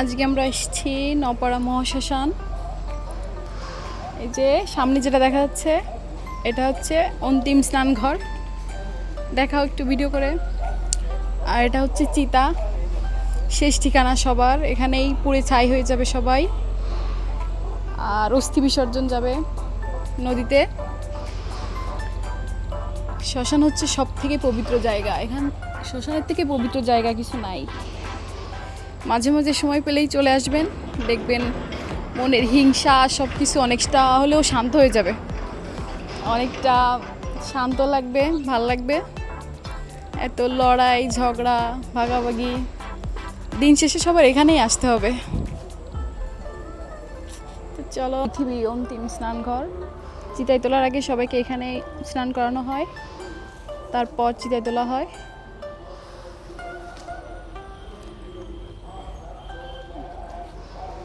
আজকে আমরা এসেছি নপাড়া মহাশ্মশান। এই যে সামনে যেটা দেখা যাচ্ছে, এটা হচ্ছে অন্তিম স্নানঘর। দেখাও একটু ভিডিও করে। আর এটা হচ্ছে চিতা। শেষ ঠিকানা সবার। এখানেই পুড়ে ছাই হয়ে যাবে সবাই। আর অস্থি বিসর্জন যাবে নদীতে। শ্মশান হচ্ছে সব থেকে পবিত্র জায়গা। এখান শ্মশানের থেকে পবিত্র জায়গা কিছু নাই। মাঝে মাঝে সময় পেলেই চলে আসবেন। দেখবেন মনের হিংসা সব কিছু অনেকটা হলেও শান্ত হয়ে যাবে। অনেকটা শান্ত লাগবে, ভালো লাগবে। এত লড়াই, ঝগড়া, ভাগাভাগি, দিন শেষে সবার এখানেই আসতে হবে। তো চলো পৃথিবী অন্তিম স্নানঘর। চিতাই তোলার আগে সবাইকে এখানে স্নান করানো হয়। তারপর চিতাই তোলা হয়।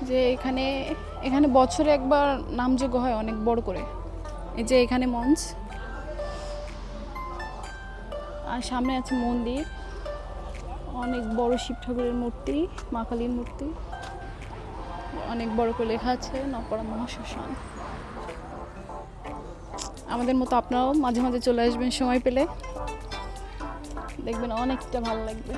যে এখানে এখানে বছরে একবার নামযজ্ঞ হয় অনেক বড় করে। এই যে এখানে মঞ্চ। আর সামনে আছে মন্দির। অনেক বড় শিব ঠাকুরের মূর্তি, মা কালীর মূর্তি। অনেক বড় করে লেখা আছে নপড়া মহাশ্মশান। আমাদের মতো আপনারাও মাঝে মাঝে চলে আসবেন সময় পেলে। দেখবেন অনেকটা ভালো লাগবে।